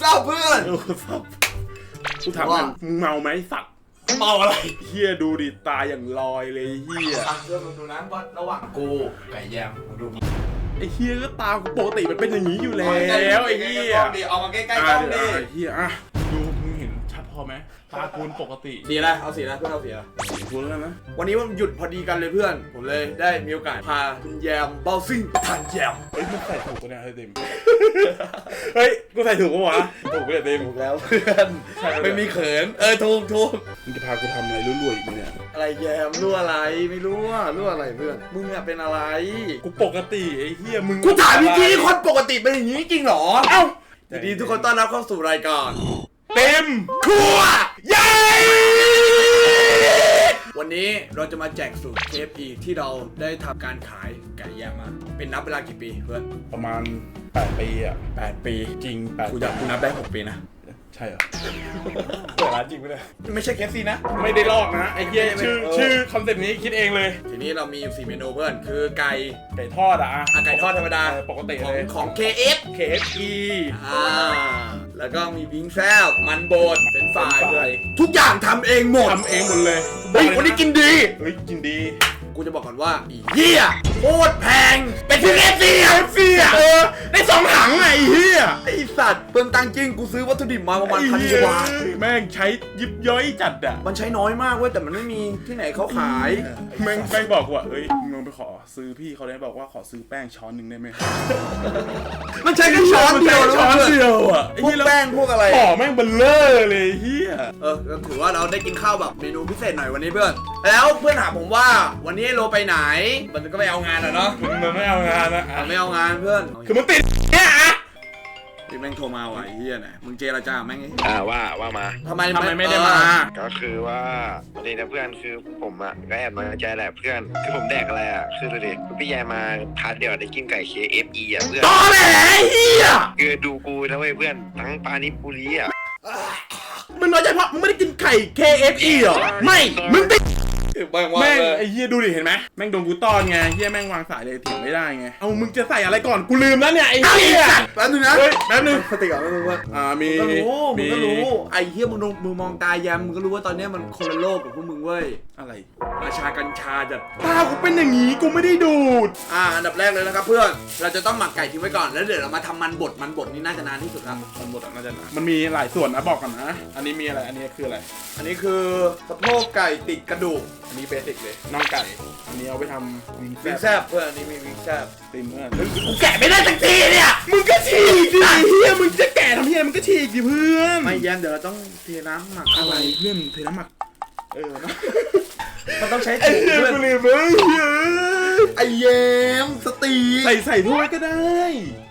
ทราบเพื่อน โอ้สับกูถามว่ามันมึงเมาไหมสัตว์เมาอะไรเฮียดูดิตาอย่างลอยเลยเฮียอะเพื่อนมึงดูนะว่าระหว่างกูไก่แยมมึงดูไอ้เฮียก็ตากูปกติมันเป็นอย่างนี้อยู่แล้วไอ้เฮียเอามาใกล้ๆกอะล้องเดี๋ยวดิอะไอ้เฮียอะดูมึงเห็นชัด พอไหมตากูปกติสีอะไรเอาสีอะไรเพื่อนเอาสีอะไรกูแล้วนะวันนี้มันหยุดพอดีกันเลยเพื่อน ผมเลยได้มีโอกาสพาคุณแยมเบ้าซิ่งไปทานแยมเฮ้ยมึงใส่ถูกตัวเนี้ยเฮ้ยเต็มเฮ้ยกูใส่ถูกปะวะถูกไปเต็มถูกแล้วเพื่อนใช่แล้วไม่มีเขินเออถูกถูกมึงจะพากูทำอะไรรั่วๆอีกไหมเนี่ยอะไรแยมรั่วอะไรไม่รู้ว่ารั่วอะไรเพื่อนมึงอะเป็นอะไรกูปกติไอ้เฮียมึงกูถามจริงๆคนปกติเป็นอย่างนี้จริงเหรอเอ้ายินดีทุกคนต้อนรับเข้าสู่รายการ เต็มครัวใหญ่วันนี้เราจะมาแจกสูตร KFC ที่เราได้ทำการขายไก่แยมมา เป็นนับเวลากี่ปีเพื่อน ประมาณ 8 ปีอะ 8 ปีจริง8กูจะกูนับได้ 6 ปีนะ ใช่เหรอเปิดร้านจริงไหมเนี่ยไม่ใช่ KFC นะ ไม่ได้ลอกนะ ไอ้เหี้ยไม่ชื่อเออชื่อคอนเซ็ปต์นี้คิดเองเลย ทีนี้เรามีอยู่ 4 เมนูเพื่อน คือไก่ไก่ทอดอะอะไก่ทอดธรรมดาเออปกติของเลยของ KF KFC อ่า แล้วก็มีวิงแซบมันโบดเป็นฝ่ายเป็นฝ่ายด้วยทุกอย่างทำเองหมด ทำเองหมดเลยเฮ้ยคนนี้กินดี เฮ้ยกินดี กูจะบอกก่อนว่าอีเหี้ยโคตรแพง เป็นที่เอฟซีเอฟซีอะเออได้สองถังไงไอ้เหี้ยไอสัตว์เปลืองตังค์จริงกูซื้อวัตถุดิบมาประมาณพันกว่าบาทแม่งใช้ยิบย่อยจัดอะมันใช้น้อยมากเว้ยแต่มันไม่มีที่ไหนเขาขายแม่งแม่งบอกว่าเอ้ยมึงลองไปขอซื้อพี่เขาได้บอกว่าขอซื้อแป้งช้อนหนึ่งได้ไหมมันใช้แค่ช้อนเดียวช้อนนะเดียวอะไอ้พวกเหี้ยแล้วแป้งพวกอะไรห่อแม่งเบลเลอร์เลยไอ้เหี้ยเออก็ถือว่าเราได้กินข้าวแบบเมนูพิเศษหน่อยวันนี้เพื่อน แล้วเพื่อนถามผมว่าวันนี้โลไปไหน มันก็ไม่เอางานอะเนาะมันไม่เอางานนะอะมันไม่เอางานเพื่อนคือมันติดเนี่ยอะที่แม่งโทรมาว่ะไอ้เฮียไหนมึงเจรจาแม่งไอ้อ่าว่าว่ามา ทำไมทำไมไม่ได้มา เออก็คือว่าประเด็นนะเพื่อนคือผมอะก็แอบน้อยใจแหละเพื่อน คือผมแดกอะไรอะคือดูดิพี่แยมาพาร์ทเดียวได้กินไก่ KFE อะเพื่อนตอแหลไอ้เฮียคือดูกูนะเว้ยเพื่อนทั้งปานิปุรีอะมึงน้อยใจเพราะมึงไม่ได้กินไข่ KFE เหรอ ไม่ มึงติด แม่งว่าแม่งเลยไอ้เฮียดูดิเห็นไหมแม่งโดนกูต้อนไงเฮียแม่งวางสายเลยเถียงไม่ได้ไงเอามึงจะใส่อะไรก่อนกูลืมแล้วเนี่ยไอ้ไอ้เฮีเฮียยแป๊บนึงนะเฮ้ยแป๊บนึงสติก่อนแป๊บนึงว่าอ่ามีมึงก็รู้มึงก็รู้มีไอ้เฮียมึงดูมึงมองตาแยมมึงก็รู้ว่าตอนเนี้ยมันคนละโลกกับพวกมึงเว้ยอะไรราชากัญชาจัดตากูเป็นอย่างงี้กูไม่ได้ดูดอ่าอันดับแรกเลยนะครับเพื่อนเราจะต้องหมักไก่ทิ้งไว้ก่อนแล้วเดี๋ยวเรามาทำมันบดมันบดนี่น่าจะนานที่สุดครับมันหมดอะน่าจะนานมันมีหลายส่วนนะบอกกันนะ อันนี้มีอะไรอันนี้คืออะไร อันนี้คือสะโพกไก่ติดกระดูกอันนี้เบสิกเลยน่องไก่ อันนี้เอาไปทำวิงวิงแซแซบบเพื่อนอันนี้มีวิงแซบตีนเมื่อนกูแกะไม่ได้สักทีเนี่ย มึงก็ฉีกดิเฮียมึงจะแก่ทำเฮียมึงก็ฉีกดิเพื่อนไม่แยมเดี๋ยวเราต้องเทน้ำหมักอะไรเพื่อนเทน้ำหมักเออนะมันต้องใช้ไอ้ถุงเหี้ยเพื่อนกูลืมเลยเหี้ยไอ้แยมสตีใส่ใส่ถ้วยก็ได้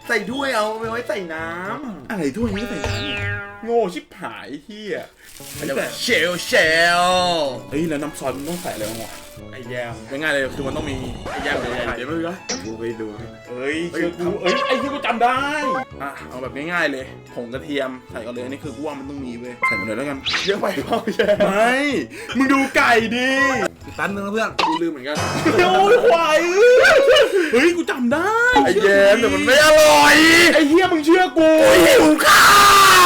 ใส่ถ้วยเอาไปไว้ใส่น้อะไรถ้วยนี้ก็ใส่น้ำโง่ชิบหายเฮียำแต่เชลเชลเฮ้ยแล้วน้ำซอสมันต้องใส่อะไรบ้างวะไอ้แยมง่ายๆเลยคือมันต้องมีไอ้แยมเดี๋ยวเดี๋ยวไม่รู้กูไปดูเอ้ยเชื่อกูเอ้ยไอ้ที่กูจำได้อะเอาแบบง่ายๆเลยผงกระเทียมใส่ก่อนเลยอันนี้คือกูว่ามันต้องมีเว้ยใส่หมดเลยแล้วกันเยอะไปเปล่าแยมไม่มึงดูไก่ดิ แป๊บนึงนะเพื่อนกูลืมเหมือนกันโอ้ยควายเฮ้ยกูจำได้ไอ้แยมแต่มันไม่อร่อยไอ้เฮียมึงเชื่อกูหิวข้า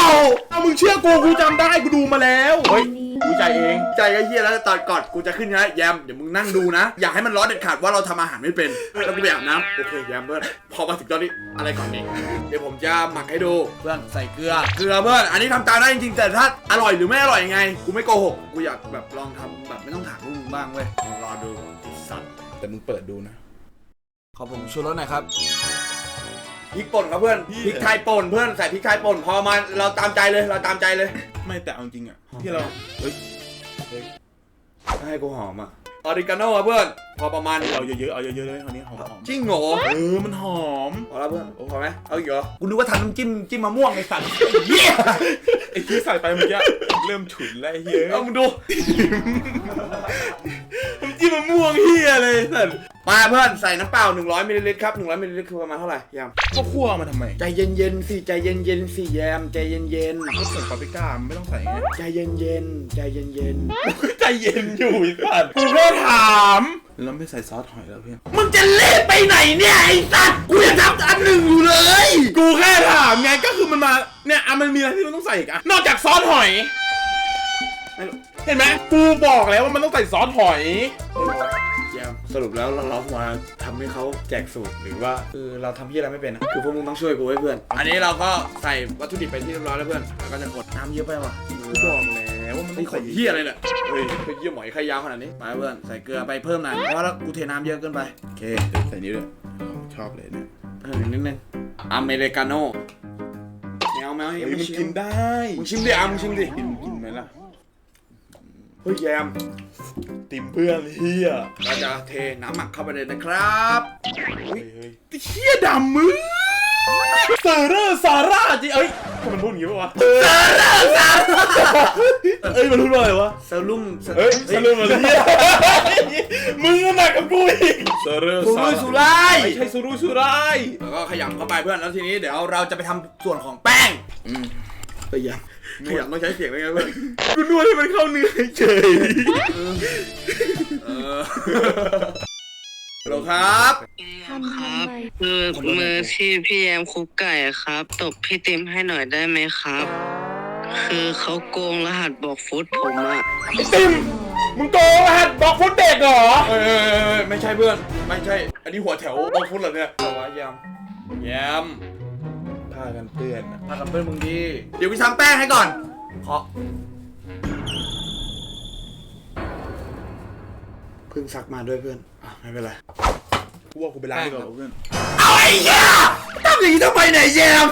วเอามึงเชื่อกูกูจำได้กูดูมาแล้วเฮ้ยกูใจเองใจก็เฮียแล้วตอนก่อนกูจะขึ้นนะแยมเดี๋ยวมึงนั่งดูนะ อย่าให้มันร้อนเด็ดขาดว่าเราทำอาหารไม่เป็นแล้วกูไปอาบน้ำโอเคแยมเพื่อนพอมาถึงตอนนี้อะไรก่อนนี่เดี๋ยวผมจะหมักให้ดูเพื่อนใส่เกลือเกลือเพื่อนอันนี้ทำตามได้จริงๆแต่ถ้าอร่อยหรือไม่อร่อยยังไง กูไม่โกหกกูอยากแบบลองทำแบบไม่ต้องถามพวกมึง บ้างเว้ยรอดูไอ้สัตว์แต่มึงเปิดดูนะ ขอผมชูรสหน่อยครับ พริกป่นครับเพื่อนเหี้ยพริกไทยป่นเพื่อนใส่พริกไทยป่นพอมาเราตามใจเลยเราตามใจเลย ไม่แต่เอาจริงอะที่เราเฮ้ยให้กูหอมอะ ออริกาโน่ครับเพื่อน พอประมาณเอาเยอะๆ เอาเยอะๆเลยคราวนี้หอมจริงเหรอๆเออมันหอมพอแล้วเพื่อนพอไหมเอาอีกเหรอกูนึกว่าทำน้ำจิ้มจิ้มมะม่วงไอ้สัตว์เหี้ยไอ้ที่ใส่ไปเมื่อกี้เริ่มฉุนแล้วไอ้เฮ้ยเอามึงดูน้ำจิ้มมะม่วงเฮียเลยสัตว์ มาเพื่อนใส่น้ำเปล่า 100มิลลิลิตรครับ100มิลลิลิตรคือประมาณเท่าไหร่ยามข้าวคั่วมาทำไมใจเย็นๆสิใจเย็นๆสิแยมใจเย็นก็ผงปาปริก้ามันไม่ต้องใส่ไงๆใจเย็นๆใจเย็นใจเย็นอยู่ไอ้สัตว์กูแค่ถามๆแล้วไม่ใส่ซอสหอยแล้วเพื่อนมึงจะเล่ไปไหนเนี่ยไอ้สัตว์กูยังทำอันหนึ่งอยู่เลยกูแค่ถามไงก็คือมันมาเนี่ยอะมันมีอะไรที่มันต้องใส่อีกอะนอกจากซอสหอย ไม่รู้เห็นไหมกูบอกแล้วว่ามันต้องใส่ซอสหอย แยมสรุปแล้วเราเรามาทำให้เขาแจกสูตรหรือว่าคือเราทำที่อะไรไม่เป็นอะคือพวกมึงต้องช่วยกูไว้เพื่อน อันนี้เราก็ใส่วัตถุดิบไปที่เรียบร้อยแล้วเพื่อนแล้วก็จะกดน้ำเยอะไปว่ะกูบอกแล้วว่ามันต้ไอ้องขใส่นเหี้ยอะไรเนี่ยเฮ้ยไปเยี่ยหมอยใครยาวขนาดนี้มาเพื่อนใส่เกลือไปเพิ่มหน่อยเพราะว่ากูเทน้ำเยอะเกินไปโอเคเดี๋ยวใส่นี้ด้วยชอบเลยเนี่ยเออนิดนึงอเมริกาโน่แมวแมวเฮ้ยังยไม่มันชิกิมนได้มึงชิมดิอะมึงชิมดิกินกินไหมล่ะ เฮ้ยแยมติมเพื่อนเฮียเราจะเทน้ำหมักเข้าไปเลยนะครับเฮ้ยเฮ้ยเฮียดำมือเซอร์เรอร์ซาร่าจริงเอ้ยมันพูดอย่างงี้ปะวะซาร่าซาร่าเอ้ยมันพูดว่าอะไรวะเซรุ่มเฮ้ยซาร่ามันเฮียมึงก็หนักกับกูอีกเซอร์เรอร์สุรุ่ยสุร่ายไม่ใช่สุรุ่ยสุร่ายแล้วก็ขยำเข้าไปเพื่อนแล้วทีนี้เดี๋ยวเราจะไปทำส่วนของแป้งอืมขยำ ขยำต้องใช้เสียงด้วยไงเพื่อนกูนวดให้มันเข้าเนื้อเฉยเออฮัลโหลครับครับคือมือที่พี่แยมคุกไก่อะครับ ตบพี่ติมให้หน่อยได้ไหมครับ คือเขาโกงรหัสบอกฟุตผมอะไอ้ติมมึงโกงรหัสบอกฟุตเด็กเหรอเอ้ยเอ้ยเอ้ยเอ้ยไม่ใช่เพื่อน ไม่ใช่ อันนี้หัวแถวบางฟุตเหรอเนี่ยเอาวะแยมแยม ผ้ากันเปื้อนอะมากับเพื่อนมึงดี เดี๋ยวพี่ทำแป้งให้ก่อนขอเพิ่งซักมาด้วยเพื่อนอะไม่เป็นไรกูว่ากูไปล้างดีกว่าเพื่อนเอาไอ้เหี้ยทำอย่างนี้ทำไมเนี่ยแยม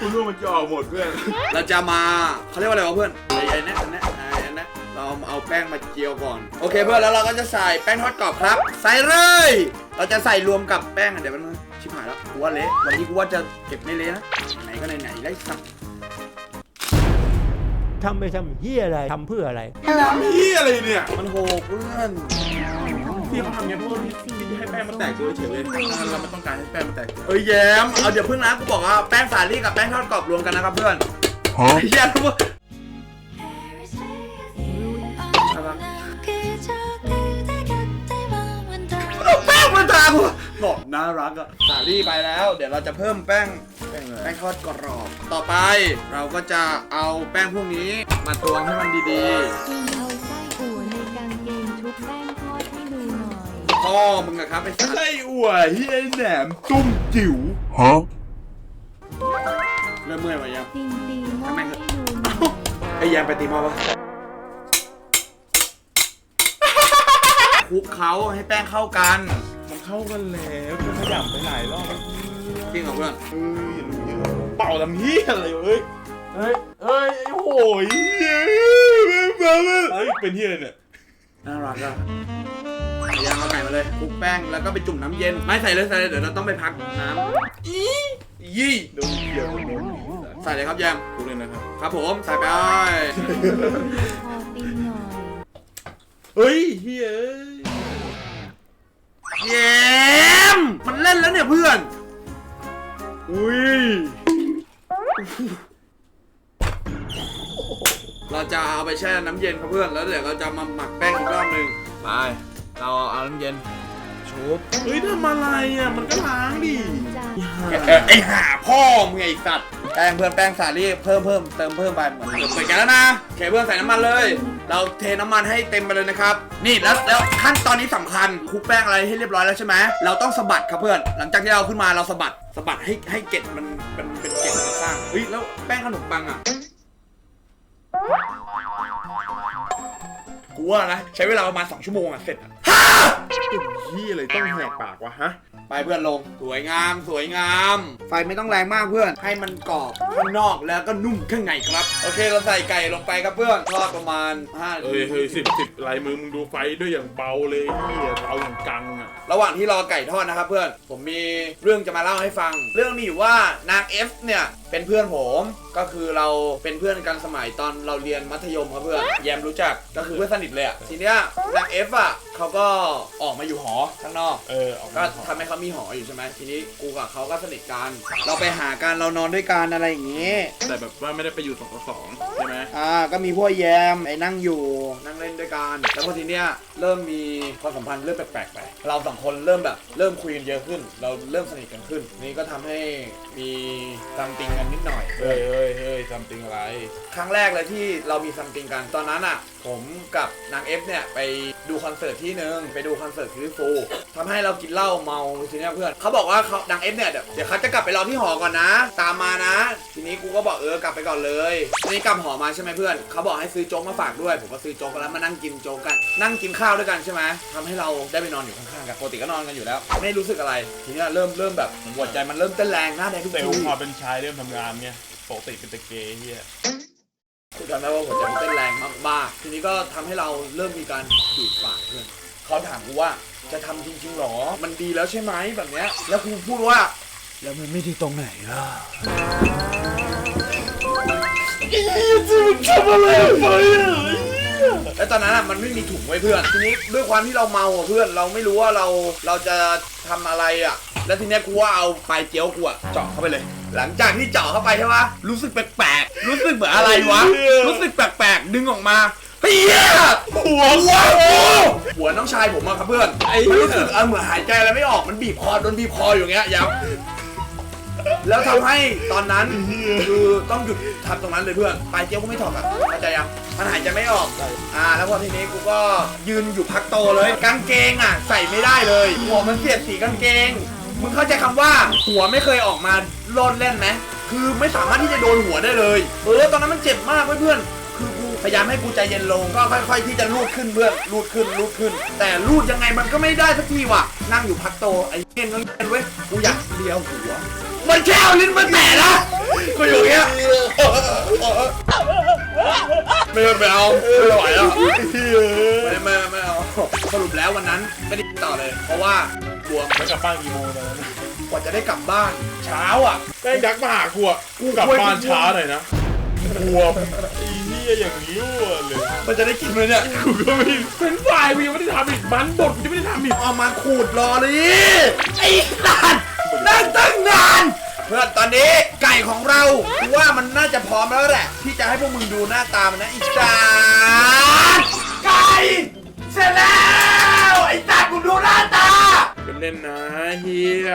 กูรู้มันจะออกหมดเพื่อน เราจะมาเขาเรียกว่าอะไรวะเพื่อนไอ้ไอ้เนี่ยอันเนี้ยไอ้อันเนี้ยเราเอาแป้งมาเจียวก่อน โอเคเพื่อนแล้วเราก็จะใส่แป้งทอดกรอบครับ ใส่เลย เราจะใส่รวมกับแป้งอะเดี๋ยวมันงชิบ หายแล้วกูว่าเละวันนี้กูว่าจะเก็บไม่เละนะไหนก็ไหนๆได้สักทำไปทำเฮียอะไรทำเพื่ออะไรพี่อะไรเนี่ย มันโหกเพื่อนพี่เขาทำไงเพราะว่าพี่พี่ให้แป้งมันแตกตัวเฉยเลยเราไม่ต้องการให้แป้งมันแตกเอ้ยแย้มเอาเดี๋ยวเพิ่งนะกูบอกว่าแป้งสาลี่กับแป้งทอดกรอบรวมกันนะครับเพื่อนฮะแย้มรู้เอาแป้งมาทากู บอกน่ารักอะสาลี่ไปแล้ว เดี๋ยวเราจะเพิ่มแป้งแป้งเลยแป้งทอดกรอบ ต่อไปเราก็จะเอาแป้งพวกนี้มาตวงให้มันดีคุณเอาไส้อั่วในกางเกงชุบแป้งทอดให้ดูหน่อย ๆพ่อมึงอะครับไอ้สัตว์ไส้อั่วเฮียแหนมตุ้มจิ๋วเริ่มเมื่อยไหมยังจริงตีหม้อให้ดูหน่อย ไอ้แยมไปตีหม้อปะคลุกเขาให้แป้งเข้ากันมัน เข้ากันแล้วกูขยำไปหลายรอบแล้วจริงเหรอเพื่อนเอ้ยอย่ารู้เยอะเป่าทำเฮียอะไรวะเฮ้ยเฮ้ยเฮ้ยไอ้โหยเฮียเฮ้ยเป็นเฮียอะไรเนี่ยน่ารักอะไอ้แยมเอาไก่มาเลยคลุกแป้งแล้วก็ไปจุ่มน้ำเย็น ไม่ใส่เลยใส่เลยเดี๋ยวเราต้องไปพักน้ำอียี่โดนเกี่ยวโดนหนีใส่เลยครับแยมกูเลยนะครับ ครับผมใส่ไปพอตีหน่อยเฮ้ยเฮีย แยมมันเล่นแล้วเนี่ยเพื่อน อุ้ย เราจะเอาไปแช่น้ำเย็นครับเพื่อน แล้วเดี๋ยวเราจะมาหมักแป้งอีกรอบหนึ่งไป เราเอาน้ำเย็นชุบเฮ้ยทำอะไรอะ มันก็ล้างดิจานเออไอห่าพ่อมึงไอสัตว์ แป้งเพื่อนแป้งสาลี่เพิ่มเพิ่มเติมเพิ่มไปเหมือนเดิมเหมือนกันแล้วนะโอเคเพื่อนใส่น้ำมันเลย เราเทน้ำมันให้เต็มไปเลยนะครับ นี่แล้วแล้วขั้นตอนนี้สำคัญคลุกแป้งอะไรให้เรียบร้อยแล้วใช่ไหมเราต้องสะบัดครับเพื่อน หลังจากที่เราขึ้นมาเราสะบัดสะบัดให้ให้เกล็ดมันเป็นเป็นเกล็ดมันสร้างเฮ้ยแล้วแป้งขนมปังอะ กูว่านะ ใช้เวลาประมาณ 2 ชั่วโมงอะเสร็จอะเฮียอะไรต้องแหกปากวะฮะ ไปเพื่อนลง สวยงาม สวยงาม ไฟไม่ต้องแรงมากเพื่อน ให้มันกรอบข้างนอกแล้วก็นุ่มข้างในครับ โอเคเราใส่ไก่ลงไปครับเพื่อนทอดประมาณ5นาเฮ้ทียเฮ้ยสิบสิบลายมือมึงดูไฟด้วยอย่างเบาเลยเฮียเบาอย่างกังอะ ระหว่างที่รอไก่ทอดนะครับเพื่อน ผมมีเรื่องจะมาเล่าให้ฟัง เรื่องมีอยู่ว่านางเอฟเนี่ยเป็นเพื่อนผมก็คือเราเป็นเพื่อนกันสมัยตอนเราเรียนมัธยมครับเพื่อนแยมรู้จักก็คือเพื่อนสนิทเลยอะทีเนี้ยนางเอฟอะเขาก็ออกมาอยู่หอข้างนอก เออออกก็มาทำให้เขามีหออยู่ใช่ไหมทีนี้กูกับเขาก็สนิทกัน เราไปหากันเรานอนด้วยกันอะไรอย่างงี้ แต่แบบว่าไม่ได้ไปอยู่สองต่อสองใช่ไหมอ่าก็มีพวกแยมไอ้นั่งอยู่ นั่งเล่นด้วยกันแล้วพอทีเนี้ยเริ่มมีความสัมพันธ์เริ่มแปลกๆไป เราสองคนเริ่มแบบเริ่มคุยกันเยอะขึ้น เราเริ่มสนิทกันขึ้น นี่ก็ทำให้มีซัมติงกันนิดหน่อย เฮ้ยเฮ้ยเฮ้ยทำติงอะไร ครั้งแรกเลยที่เรามีซัมติงกัน ตอนนั้นอะ ผมกับนางเอฟเนี่ยไปดูคอนเสิร์ตที่หนึ่งไปดูคอนเสิร์ตคิวฟูทำให้เรากินเหล้าเมาทีเนี้ยเพื่อนเขาบอกว่าเขานางเอฟเนี่ยเดี๋ยวเดี๋ยวเขาจะกลับไปรอที่หอก่อนนะ ตามมานะ ทีนี้กูก็บอกเออกลับไปก่อนเลยทีนี้กลับหอมาใช่ไหมเพื่อนเขาบอกให้ซื้อโจ๊กมาฝากด้วย ผมก็ซื้อโจ๊กกันแล้วมานั่งกินโจ๊กกัน นั่งกินข้าวด้วยกันใช่ไหมทำให้เราได้ไปนอนอยู่ข้างๆกันปกติก็นอนกันอยู่แล้ว ไม่รู้สึกอะไร ทีเนี้ยเริ่มเริ่มแบบหัวใจมันเริ่มเต้นแรงหน้าแดงทุกเซลที ล์ความเป็นชายเริ่มทำงานไงปกติเป็นตะเกย์เฮียคือจำได้ว่าหัวใจมันเต้นแรงมากๆทีนี้ก็ทำให้เราเริ่มมีการดูดปากเพื่อนเขาถามกูว่าจะทำจริงๆหรอ มันดีแล้วใช่ไหมแบบเนี้ย แล้วกูพูดว่า แล้วมันไม่ดีตรงไหนล่ะทำอะไรไปอะแล้วตอนนั้นอะมันไม่มีถุงไว้เพื่อน ทีนี้ด้วยความที่เราเมาอะเพื่อน เราไม่รู้ว่าเราเราจะทำอะไรอะ แล้วทีเนี้ยกูว่าเอาปลายเจียวกูอะเจาะเข้าไปเลย หลังจากที่เจาะเข้าไปใช่ปะรู้สึกแปลกๆ รู้สึกเหมือนอะไรวะ รู้สึกแปลกๆ ดึงออกมาเฮียหัวหัวโอ้หัวน้องชายผมอะครับเพื่อนไอ้มันเหี้ยรู้สึกเออเหมือนหายใจอะไรไม่ออก มันบีบคอโดนบีบคออยู่อย่างเงี้ยยับแล้วทำให้ตอนนั้นคือต้องหยุดทำตรงนั้นเลยเพื่อนปลายเจียวก็ไม่ถอดอะเข้าใจยังมันหายใจไม่ออกอ่า แล้วพอทีนี้กูก็ยืนอยู่พักโตเลยกางเกงอะ ใส่ไม่ได้เลยหัวมันเสียดสีกางเกง มึงเข้าใจคำว่าหัวไม่เคยออกมาโลดเล่นไหมคือไม่สามารถที่จะโดนหัวได้เลย เออตอนนั้นมันเจ็บมากเพื่อนคือกูพยายามให้กูใจเย็นลงก็ค่อย ๆ ที่จะลูดขึ้นเพื่อนลูดขึ้นลูดขึ้น แต่ลูดยังไงมันก็ไม่ได้สักทีว่ะ นั่งอยู่พักโตไอ้เงี้ยนก็เงี้ยเว้ยกูอยากเลียวหัว มันแค่เอาลิ้นมันแตะนะกูอยู่อย่างเงี้ย ไม่ไม่เอาไม่ไหวแล้วไม่ไม่ไม่เอาสรุปแล้ววันนั้นไม่ได้ต่อเลย เพราะว่าบวมแล้วกลับบ้านกี่โมงตอนนั้นกว่าจะได้กลับบ้าน เช้าอะแม่งยักษ์มาหากูอะกูกลับบ้านช้าหน่อยนะบวมไอ้เหี้ยอย่างรั่วเลยมันจะได้กินไหมเนี่ยกูก็ไม่เป็นฝ่ายกูยังไม่ได้ทำอีกมันบดกูจะไม่ได้ทำอีกเอามาขูดรอเลยไอ้สัตว์นั่งตั้งนาน เพื่อนตอนนี้ไก่ของเรากูว่ามันน่าจะพร้อมแล้วแหละ ที่จะให้พวกมึงดูหน้าตามันนะไอีสัตว์ไก่เสร็จแล้วไอ้สัตว์มึงดูหน้าตาเป็นเล่นนะเฮีย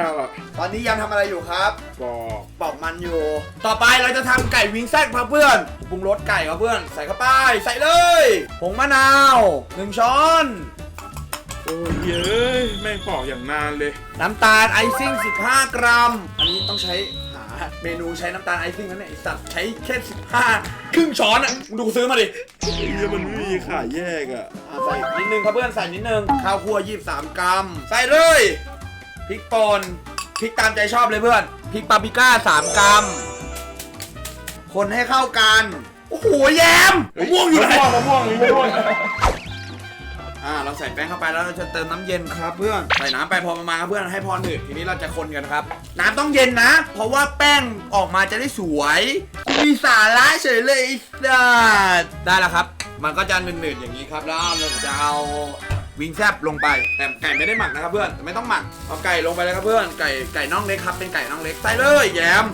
ตอนนี้ยังทำอะไรอยู่ครับ บอกปอกมันอยู่ ต่อไปเราจะทำไก่วิงแซกครับเพื่อนปรุงรสไก่ครับเพื่อน ใส่เข้าไปใส่เลยผงมะนาวหนึ่งช้อน โอ้ยเย้ยแม่งปอกอย่างนานเลย น้ำตาลไอซิ่ง 15 กรัม อันนี้ต้องใช้หาเมนูใช้น้ำตาลไอซิ่งนั่นแหละไอสัตว์ใช้แค่ 15 ครึ่งช้อนอะมึงดูกูซื้อมาดิเฮียมันไม่มีขายแยกอะอะใส่นิดนึงครับเพื่อนใส่นิดนึงข้าวคั่ว23 กรัม ใส่เลยพริกป่นพริกตามใจชอบเลยเพื่อนพริกปาปริก้า 3 กรัม คนให้เข้ากัน โอ้โหแยมมะม่วงอยู่ไหน มะม่วงมะม่วง อ่าเราใส่แป้งเข้าไปแล้วเราจะเติมน้ำเย็นครับเพื่อนใส่น้ำไปพอประมาณครับเพื่อนให้พอหนืดทีนี้เราจะคนกันครับ น้ำต้องเย็นนะ เพราะว่าแป้งออกมาจะได้สวยมีสาระเฉยเลยไอ้สัสได้แล้วครับ มันก็จะหนืดๆอย่างนี้ครับแล้วเราจะเอาวิงแซบลงไปแต่ไก่ไม่ได้หมักนะครับเพื่อนไม่ต้องหมักเอาไก่ลงไปเลยครับเพื่อนไก่ไก่น่องเล็กครับเป็นไก่น่องเล็กใส่เลยแยม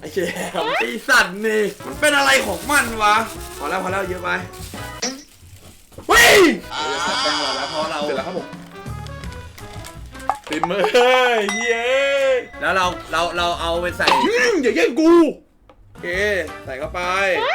ไอ้แยมไอ้สัตว์นี่มันเป็นอะไรของมันวะพอแล้วพอแล้วเยอะไปเฮ้ยเรา จะใส่แป้งเราแล้วเพราะเราเสร็จแล้วครับผมติดมือเฮ้ยเย้แล้วเราเราเราเอาไปใส่อืมอย่าแย่งกู โอเคใส่เข้าไป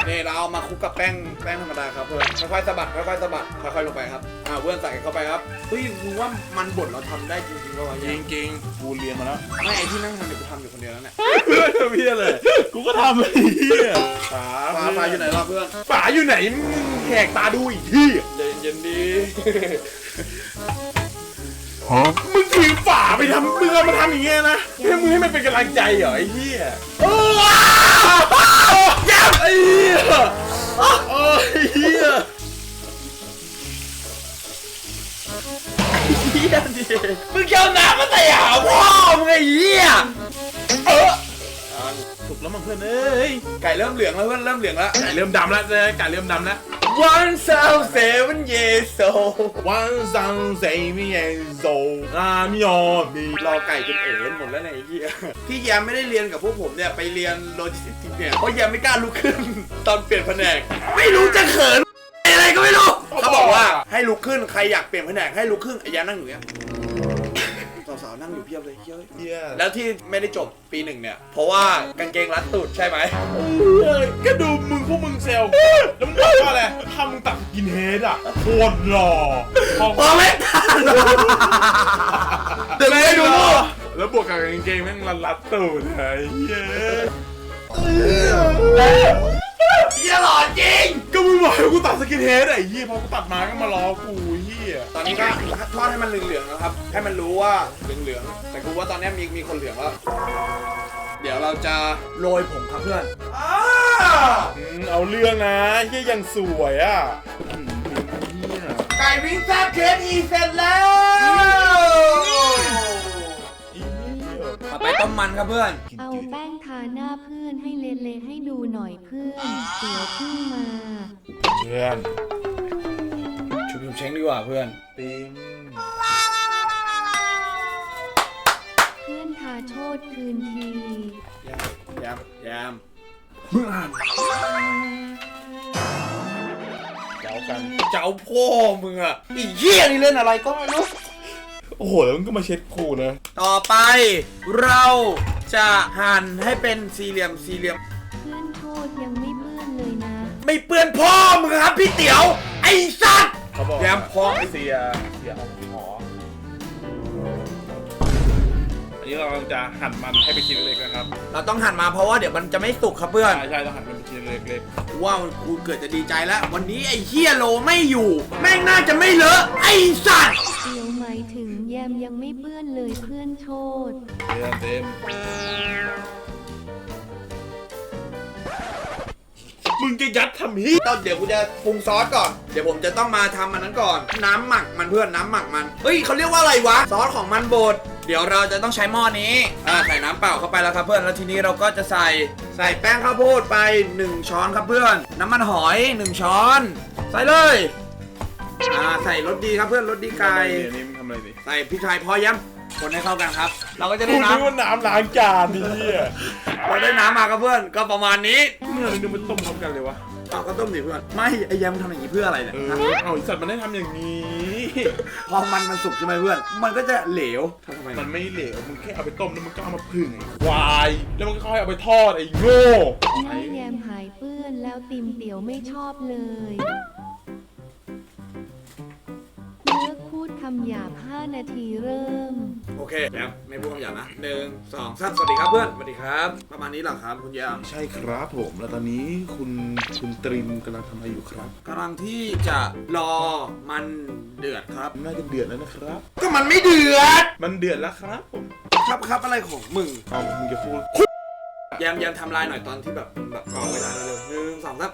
นี่เราเอามาคลุกกับแป้งแป้งธรรมดาครับเพื่อนค่อยๆสะบัดค่อยๆสะบัดค่อยๆลงไปครับอ่าเพื่อนใส่เข้าไปครับเฮ้ยมึงว่ามันบดเราทำได้จริงๆป่าวะจเนี่ยริงๆกูเรียนมาแล้วไม่ไอที่นั่งทำอยู่กูทำอยู่คนเดียวแล้วเนี่ยเพื่อนพี่อะไรกูก็ทำไอ้เหี้ยฝาฝาฝาอยู่ไหนวะเพื่อนฝาอยู่ไหนมึงแหกตาดูอีกที่เย็นเย็นๆดีมึงถือฝาไปทำมึงเอามาทำอย่างเงี้ยนะให้มึงให้มันเป็นกำลังใจเหรอไอ้เหี้ยโอ้ย ยับไอ้เหี้ยโอ้ยเหี้ยเฮียดิมึงจะเอาน้ำมาใส่หาพ่อมึงไอ้เหี้ยเออเพื่อนเอ้ยไก่เริ่มเหลืองแล้วเพื่อนเริ่มเหลืองแล้วไก่เริ่มดำแล้วไก่เริ่มดำแล้ว one sound seven years old One sound seven years old อามิโอมีรอไก่จนเอ๋นหมดแล้วเนี่ยไอ้เหี้ยที่แยมไม่ได้เรียนกับพวกผมเนี่ย ไปเรียนโลจิสติกส์เนี่ย เพราะแยมไม่กล้าลุกขึ้น ตอนเปลี่ยนแผนก ไม่รู้จะเขิน อะไรก็ไม่รู้ เขาบอกว่าให้ลุกขึ้นใครอยากเปลี่ยนแผนกให้ลุกขึ้นไอ้แยมนั่งอยู่เนี่ย สาวๆนั่งอยู่เพียบเลยเฮ้ยเหี้ยแล้วที่ไม่ได้จบปีหนึ่งเนี่ย เพราะว่ากางเกงรัดตูดใช่ไหมเอ้ยก็ดูมึงพวกมึงเซลแล้วมึงบอกว่าอะไรถ้ามึงตัดกินเฮดอะโคตรหล่อพอพอไม่ทันเดี๋ยวไม่ดูแล้วบวกกับกางเกงแม่งรัดรัดๆตูดไอ้เหี้ยเหี้ยหล่อจริง ก็มึงบอกให้กูตัดสกินเฮดไอ้เหี้ยพอกูตัดมาก็มารอกูเหี้ยตอนนี้ก็ทอดให้มันเหลืองๆนะครับ ให้มันรู้ว่าเหลืองๆ แต่กูว่าตอนนี้มีมีคนเหลืองแล้ว เดี๋ยวเราจะโรยผงครับเพื่อนอืมเอาเรื่องนะเหี้ยยังสวยอะอืมเหี้ย ไก่วิ่งแซ่บเคสอีเสร็จแล้ว ต่อไปต้มมันครับเพื่อนเอาแป้งทาหน้าเพื่อนให้เละๆให้ดูหน่อยเพื่อนเดี๋ยวเพิ่งมา เพื่อนชุบชุบเช้งดีกว่าเพื่อนติมเพื่อนทาโชดคืนทียามยามยามเมื่ออ่านเจ้ากันเจ้าพ่อมึงอะอีเหี้ยนี่เล่นอะไรก็ไม่รู้ โอ้โห แล้วมึงก็มาเช็ดกูนะ ต่อไปเราจะหั่นให้เป็นสี่เหลี่ยมสี่เหลี่ยม เพื่อนโทษยังไม่เพื่อนเลยนะ ไม่เปื้อนพ่อมึงครับพี่เตี๋ยว ไอ้สัตว์ เขาบอกแยมพร้อมเสียเสียเอาหออันนี้เรากำลังจะหั่นมันให้เป็นชิ้นเล็กๆนะครับเราต้องหั่นมาเพราะว่าเดี๋ยวมันจะไม่สุกครับเพื่อน ใช่ใช่ต้องหั่นมันเป็นชิ้นเล็กว่ากูเกิดจะดีใจแล้ว วันนี้ไอ้เฮียโลไม่อยู่ แม่งน่าจะไม่เลอะไอ้สัตว์ เดี๋ยวหมายถึงแยมยังไม่เพื่อนเลยเพื่อนโทษๆเต็มเต็ม มึงจะยัดทำฮีต้นเดี๋ยวกูจะปรุงซอสก่อน เดี๋ยวผมจะต้องมาทำมันนั้นก่อน น้ำหมักมันเพื่อนน้ำหมักมันเฮ้ยเขาเรียกว่าอะไรวะ ซอสของมันบด เดี๋ยวเราจะต้องใช้หม้อนี้ อ่าใส่น้ำเปล่าเข้าไปแล้วครับเพื่อน แล้วทีนี้เราก็จะใส่ใส่แป้งข้าวโพดไป 1 ช้อนครับเพื่อน น้ำมันหอย 1 ช้อน ใส่เลย อ่าใส่รสดีครับเพื่อนรสดีไก่อัน นี้มึงทำอะไรดิใส่พริกไทยพอย้ำคนให้เข้ากันครับ เราก็จะกูได้นึกน้ำว่าน้ำล้างจานนี่อะเราได้น้ำมาครับเพื่อนก็ประมาณนี้เมื่อไรนึกมันต้มพร้อมกันเลยวะเอาก็ต้มดิเพื่อนไม่ไอ้แยมทำอย่างนี้เพื่ออะไรเนี่ยเออฮะเอาไอ้สัตว์มันได้ทำอย่างนี้ พอมันมันสุกใช่ไหมเพื่อน มันก็จะเหลวทำไมมันไม่เหลวมึงแค่เอาไปต้มแล้วมึงก็เอามาผึ่งไอ้ควายแล้วมึงก็ค่อยเอาไปทอดไอ้โง่ หน้าแยมหายเปื้อนแล้วติมเตี๋ยวไม่ชอบเลย ดคำหยาบ 5 นาทีเริ่ม โอเคแยมไม่พูดคำหยาบนะหนึ่งสองสามสวัสดีครับเพื่อนสวัสดีครับ ประมาณนี้เหรอครับคุณแยมใช่ครับผมแล้วตอนนี้คุณคุณตริมกำลังทำอะไรอยู่ครับ กำลังที่จะรอมันเดือดครับ น่าจะเดือดแล้วนะครับ ก็มันไม่เดือด มันเดือดแล้วครับผมครับครับอะไรของมึงเอามึงจะพูด แยมแยมทำลายหน่อยตอนที่แบบแบบกองเวลาเร็วๆหนึ่งสองสาม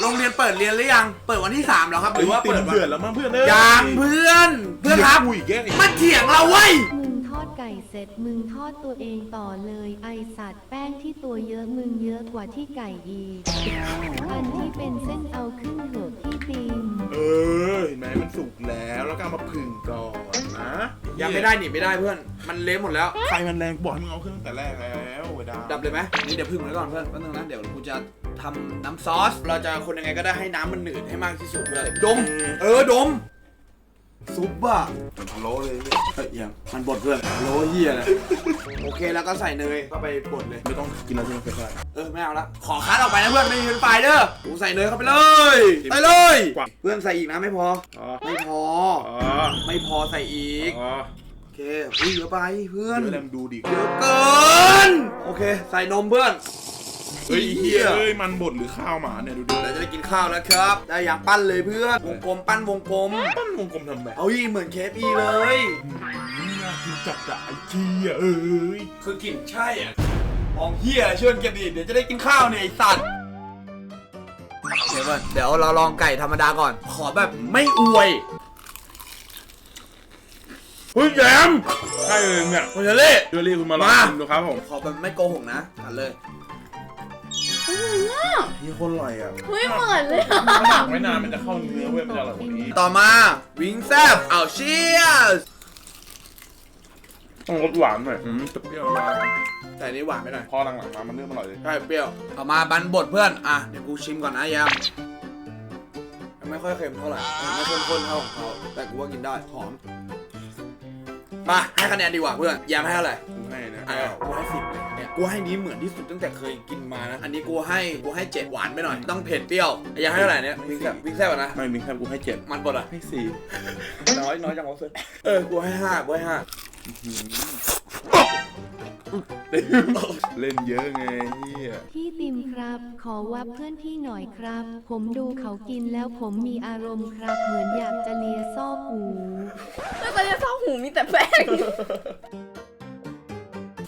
โรงเรียนเปิดเรียนหรือยัง เปิดวันที่สามแล้วครับหรือว่าติมเปิดวันเดือดแล้วมั้งเพื่อนเอ้ยยังเพื่อน เพื่อนครับคุยแกอีกมันเถียงเราเว้ย มึงทอดไก่เสร็จมึงทอดตัวเองต่อเลยไอสัตว์แป้งที่ตัวเยอะมึงเยอะกว่าที่ไก่อีกอันที่เป็นเส้นเอาขึ้นเถอะพี่ติมเออเห็นไหมมันสุกแล้วแล้วก็เอามาผึ่งก่อนนะยังไม่ได้หนีไม่ได้เพื่อน มันเละหมดแล้ว ไฟมันแรงบอกให้มึงเอาขึ้นตั้งแต่แรกแล้วเวดาดับเลยไหมนี่เดี๋ยวพึ่งไว้ก่อนเพื่อนแป๊บนึงนะเดี๋ยวกูจะ ทำน้ำซอส เราจะคนยังไงก็ได้ให้น้ำมันหนืดให้มากที่สุดเลยดม เออดม ซุปอะโลเลยเฮ้ยยังมันบดเพื่อนโลเฮียเลยโอเคแล้วก็ใส่เนยเข้าไปบดเลย ไม่ต้องกินแล้วใช่ไหมเพื่อนเออไม่เอาละขอคัดออกไปนะเพื่อนไม่มีเป็นไฟเด้อกูใส่เนยเข้าไปเลยใส่เลย เพื่อนใส่อีกนะไม่พอ อ๋อไม่พอ อ๋อไม่พอใส่อีก อ๋อโอเคอุ้ยเยอะไปเพื่อนเดี๋ยวแรมดูดิเยอะเกิน โอเค ใส่นมเพื่อน เฮ้ยเฮียเอ้ยมันบดหรือข้าวหมาเนี่ยดูดิเราจะได้กินข้าวแล้วครับ ได้อย่างปั้นเลยเพื่อนวงกลมปั้นวงกลม ปั้นวงกลมทำไมเอายี่เหมือนเคฟีเลยน่ากินจัดอะไอ้เฮียเอ้ยคือกลิ่นใช่อะมองเฮียเชื่อนเก็บดีเดี๋ยวจะได้กินข้าวเนี่ยไอสัตว์เดี๋ยวก่อนเดี๋ยวเราลองไก่ธรรมดาก่อน ขอแบบไม่อวยเฮ้ยแยมใช่เลยเนี่ยโมเชเล่เจอรี่คุณมาลองมาชิมดูครับผม ขอแบบไม่โกหกนะกันเลย นี่คนอร่อยอะ เฮ้ยเหมือนเลยอะถ้าหมักไว้นานมันจะเข้าเนื้อเว้ยมันจะอร่อยกว่านี้ต่อมาวิงแซบเอาเชียสต้องรสหวานหน่อยอืมเปรี้ยวมาแต่อันนี้หวานไปหน่อยพอหลังๆมามันเริ่มอร่อยเลยใช่เปรี้ยวต่อมาบันบดเพื่อน อะ เดี๋ยวกูชิมก่อนนะแยมยังไม่ค่อยเค็มเท่าไหร่ยังไม่เข้มข้นเท่าของเขาแต่กูว่ากินได้หอมมาให้คะแนนดีกว่าเพื่อนแยมให้เท่าไหร่กูให้นะอ่ากูให้สิบเลยเนี่ย กูให้นี้เหมือนที่สุดตั้งแต่เคยกินมานะ อันนี้กูให้กูให้เจ็ดหวานไปหน่อย ต้องเผ็ดเปรี้ยวแยมให้เท่าไหร่เนี่ยวิงแซบวิงแซบอะนะ ไม่มีแค่กูให้เจ็ดมันบดอะให้สี่น้อยน้อยจังวะเฟิร์สเออกูให้ห้ากูให้ห้าเล่นเยอะไงเฮียพี่ติมครับ ขอวับเพื่อนพี่หน่อยครับ ผมดูเขากินแล้วผมมีอารมณ์ครับ เหมือนอยากจะเลียซอกหูแล้วตอนนี้เศร้าหูมีแต่แป้ง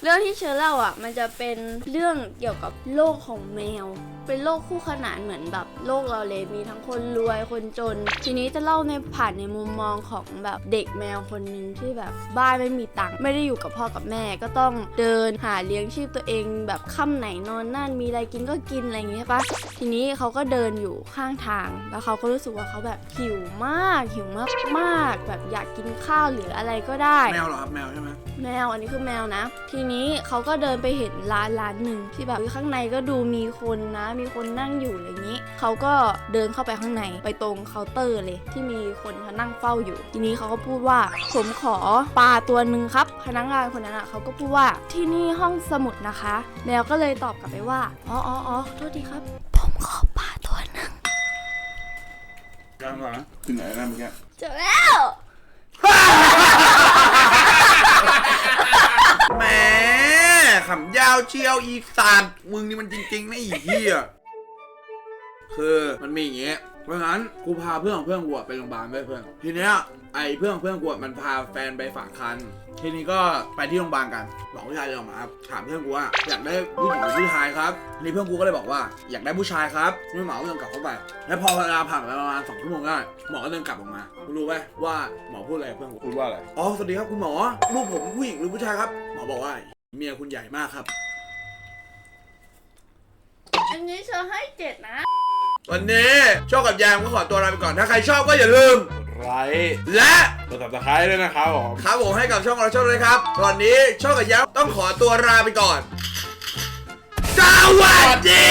เรื่องที่เชอเล่าอะ มันจะเป็นเรื่องเกี่ยวกับโลกของแมว เป็นโลกคู่ขนานเหมือนแบบ โลกเราเลยมีทั้งคนรวยคนจน ทีนี้จะเล่าในผ่านในมุมมองของแบบเด็กแมวคนหนึ่งที่แบบบ้านไม่มีตังค์ไม่ได้อยู่กับพ่อกับแม่ ก็ต้องเดินหาเลี้ยงชีพตัวเองแบบค่ำไหนนอนนั่นมีอะไรกินก็กินอะไรอย่างเงี้ยใช่ปะทีนี้เขาก็เดินอยู่ข้างทาง แล้วเขาก็รู้สึกว่าเขาแบบหิวมากหิวมากมากๆแบบอยากกินข้าวหรืออะไรก็ได้ แมวเหรอครับแมวใช่ไหมแมวอันนี้คือแมวนะ ทีนี้เขาก็เดินไปเห็นร้านร้านหนึ่งที่แบบข้างในก็ดูมีคนนะ มีคนนั่งอยู่อะไรอย่างนี้เขาก็เดินเข้าไปข้างในไปตรงเคาน์เตอร์เลย ที่มีคนเขานั่งเฝ้าอยู่ ทีนี้เขาก็พูดว่า ผมขอปลาตัวหนึ่งครับ พนักงานคนนั้นอะเขาก็พูดว่าที่นี่ห้องสมุดนะคะ แมวก็เลยตอบกลับไปว่าอ๋ออ๋ออ๋อโทษทีครับ ผมขอปลาตัวหนึ่งกลางหลังถึงไหนนะเมื่อกี้เจอแล้วแหมขำยาวเชียวอีสัตว์มึงนี่มันจริงๆนะอีเหี้ย คือมันมีอย่างเงี้ยเพราะงั้นกูพาเพื่อนของเพื่อนกูอะไปโรงพยาบาลไปเพื่อนทีเนี้ยไอ้เพื่อนของเพื่อนกูอะมันพาแฟนไปฝากคันทีนี้ก็ไปที่โรงพยาบาลกันบอกผู้ชายจะออกมาครับถามเพื่อนกูว่าอยากได้ผู้หญิงหรือผู้ชายครับทีนี้เพื่อนกูก็เลยบอกว่าอยากได้ผู้ชายครับไม่หมอก็เดินกลับเข้าไป แล้วพอเวลาผ่านไปประมาณสองชั่วโมงได้หมอก็เดินกลับออกมาคุณรู้ไหมว่าหมอพูดอะไรกับเพื่อนกูพูดว่าอะไรอ๋อสวัสดีครับคุณหมอลูกผมผู้หญิงหรือผู้ชายครับหมอบอกว่าเมียคุณใหญ่มากครับ อันนี้เชอให้เจ็ดนะ วันนี้โชคกับแยมก็ขอตัวลาไปก่อน ถ้าใครชอบก็อย่าลืมไรและกด subscribe ด้วยนะครับผม ครับผมให้กับช่องเราช่องเลยครับตอนนี้โชคกับแยมต้องขอตัวลาไปก่อนสวัสดี